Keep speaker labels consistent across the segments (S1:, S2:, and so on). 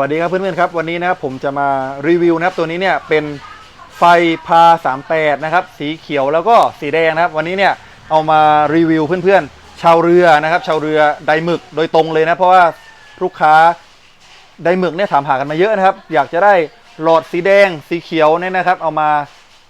S1: วัสดีครับเพื่อนๆครับวันนี้นะครับผมจะมารีวิวนะครับตัวนี้เนี่ยเป็นไฟพา 38 นะครับ สีเขียวแล้วก็สีแดงนะครับ วันนี้เนี่ยเอามารีวิวเพื่อนๆ ชาวเรือนะครับ ชาวเรือไดหมึกโดยตรงเลยนะเพราะว่าลูกค้าไดหมึกเนี่ยถามหากันมาเยอะนะครับ อยากจะได้หลอดสีแดงสีเขียวเนี่ยนะครับ เอามา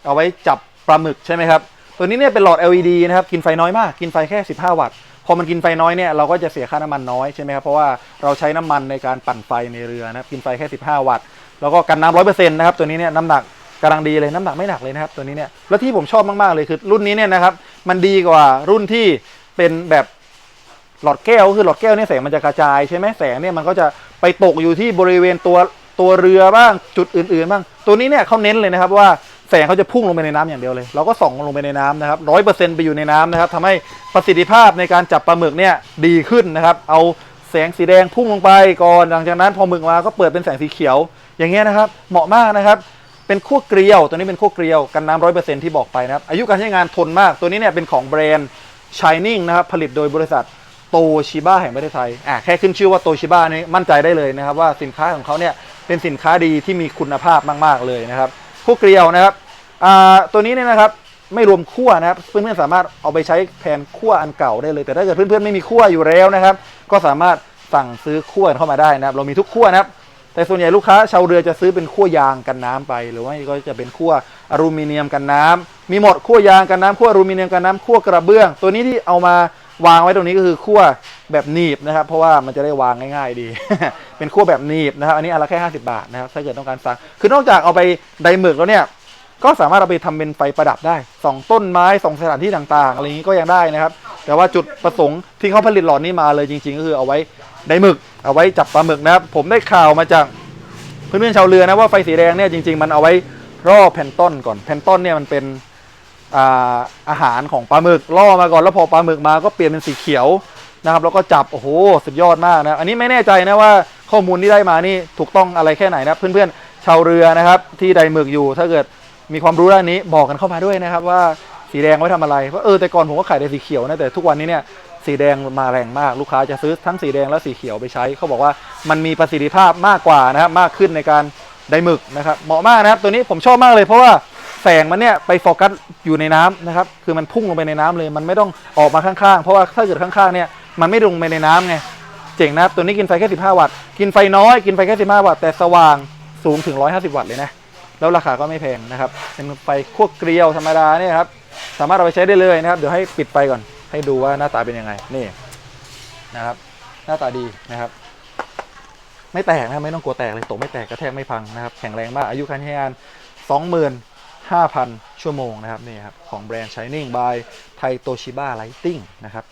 S1: เอาไว้จับปลาหมึกใช่ไหมครับตัวนี้เนี่ยเป็นหลอด LED นะครับกินไฟน้อยมากกินไฟแค่ 15 วัตต์ พอมันกินไฟน้อยเนี่ยเราก็จะเสียค่าน้ำมันน้อยใช่ไหมครับเพราะว่าเราใช้น้ำมันในการปั่นไฟในเรือนะครับกินไฟแค่ 15 วัตต์แล้วก็กันน้ำร้อยเปอร์เซ็นต์นะครับตัวนี้เนี่ยน้ำหนักกำลังดีเลยน้ำหนักไม่หนักเลยนะครับตัวนี้เนี่ยแล้วที่ผมชอบมากๆเลยคือรุ่นนี้เนี่ยนะครับมันดีกว่ารุ่นที่เป็นแบบหลอดแก้วคือหลอดแก้วเนี่ยแสงมันจะกระจายใช่ไหมแสงเนี่ยมันก็จะไปตกอยู่ที่บริเวณตัวตัวเรือบ้างจุดอื่นๆบ้าง ตัวนี้เนี่ยเขาเน้นเลยนะครับว่า แสงเขาจะพุ่งลงไปในน้ำอย่างเดียวเลย เราก็ส่องลงไปในน้ำนะครับร้อยเปอร์เซ็นต์ไปอยู่ในน้ำนะครับทำให้ประสิทธิภาพในการจับปลาหมึกเนี่ยดีขึ้นนะครับ เอาแสงสีแดงพุ่งลงไปก่อน หลังจากนั้นพอหมึกมาก็เปิดเป็นแสงสีเขียว อย่างเงี้ยนะครับ เหมาะมากนะครับ เป็นขั้วเกลียว ตัวนี้เป็นขั้วเกลียวกันน้ำร้อยเปอร์เซ็นต์ที่บอกไปนะครับ อายุการใช้งานทนมาก ตัวนี้เนี่ยเป็นของแบรนด์ Shining นะครับ ผลิตโดยบริษัทโตชิบ้าแห่งประเทศไทย อ่าแค่ขึ้นชื่อว่าโตชิบ้านี่มั่นใจได้เลยนะครับว่าสินค้าของเขาเนี่ยเป็นสินค้าดีที่มีคุณภาพมาก ๆเลยนะครับ ขั้เกลียวนะครับตัวนี้เนี่ยนะครับไม่รวมขั้วนะครับเพื่อนๆสามารถเอาไปใช้แทนขั้วอันเก่าได้เลย แต่ถ้าเกิดเพื่อนๆไม่มีขั้วอยู่แล้วนะครับ ก็สามารถสั่งซื้อขั้วเข้ามาได้นะครับ เรามีทุกขั้วนะครับ แต่ส่วนใหญ่ลูกค้าชาวเรือจะซื้อเป็นขั้วยางกันน้ำไป หรือว่าก็จะเป็นขั้วอลูมิเนียมกันน้ำมีหมดขั้วยางกันน้ำขั้วอลูมิเนียมกันน้ำขั้วกระเบื้อง ตัวนี้ที่เอามา วางไว้ตรงนี้ก็คือขั้วแบบหนีบนะครับ เพราะว่ามันจะได้วางง่าย ๆ ดี เป็นขั้วแบบหนีบนะครับ อันนี้อันละแค่50 บาทนะครับ ถ้าเกิดต้องการสั่งคือนอกจากเอาไปไดหมึกแล้วเนี่ย ก็สามารถเอาไปทำเป็นไฟประดับได้ส่องต้นไม้ส่องสถานที่ต่างๆ อะไรอย่างนี้ก็ยังได้นะครับ แต่ว่าจุดประสงค์ที่เขาผลิตหลอดนี้มาเลยจริง ๆ ก็คือเอาไว้ไดหมึก เอาไว้จับปลาหมึกนะครับ ผมได้ข่าวมาจากเพื่อนๆชาวเรือนะว่าไฟสีแดงเนี่ยจริง ๆ มันเอาไว้ล่อแพลนต้นก่อนแพลนต้นเนี่ยมันเป็น อาอาหารของปลาหมึกล่อมาก่อนแล้วพอปลาหมึกมาก็เปลี่ยนเป็นสีเขียวนะครับ แล้วก็จับโอ้โหสุดยอดมากนะอันนี้ไม่แน่ใจนะว่าข้อมูลที่ได้มานี่ถูกต้องอะไรแค่ไหนนะเพื่อนๆชาวเรือนะครับ ที่ใดหมึกอยู่ ถ้าเกิดมีความรู้ด้านนี้บอกกันเข้ามาด้วยนะครับ ว่าสีแดงไว้ทำอะไรเพราะเออแต่ก่อนผมก็ขายแต่สีเขียวนะแต่ทุกวันนี้เนี่ยสีแดงมาแรงมากลูกค้าจะซื้อทั้งสีแดงและสีเขียวไปใช้ เขาบอกว่ามันมีประสิทธิภาพมากกว่านะครับมากขึ้นในการได้หมึกนะครับเหมาะมากนะครับตัวนี้ผมชอบมากเลยเพราะว่า แสงมันเนี่ยไปโฟกัสอยู่ในน้ำนะครับ คือมันพุ่งลงไปในน้ำเลย มันไม่ต้องออกมาข้างๆ เพราะว่าถ้าเกิดข้างๆ เนี่ยมันไม่ลงไปในน้ำไง เจ๋งนะครับ ตัวนี้กินไฟแค่ 15 วัตต์ กินไฟน้อย กินไฟแค่ 15 วัตต์ แต่สว่างสูงถึง 150 วัตต์เลยนะ แล้วราคาก็ไม่แพงนะครับ เป็นไฟขั้วเกลียวธรรมดาเนี่ยครับ สามารถเอาไปใช้ได้เลยนะครับ เดี๋ยวให้ปิดไฟก่อน ให้ดูว่าหน้าตาเป็นยังไง นี่นะครับ หน้าตาดีนะครับ ไม่แตกนะ ไม่ต้องกลัวแตกเลย ตกไม่แตกกระแทกไม่พังนะครับ แข็งแรงมาก อายุการใช้งาน 5,000 ชั่วโมงนะครับนี่ครับของแบรนด์ Shining by ไทโตชิบะไลติงนะครับ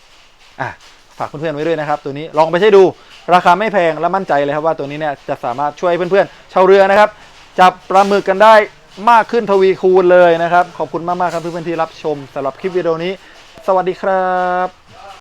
S1: อะฝากเพื่อนๆไว้ด้วยนะครับ ตัวนี้ลองไปใช้ดูราคาไม่แพงและมั่นใจเลยครับว่าตัวนี้เนี่ยจะสามารถช่วยเพื่อนๆชาวเรือนะครับ จับปลาหมึกกันได้มากขึ้นทวีคูณเลยนะครับ ขอบคุณมากๆครับเพื่อนๆที่รับชมสำหรับคลิปวิดีโอนี้ สวัสดีครับ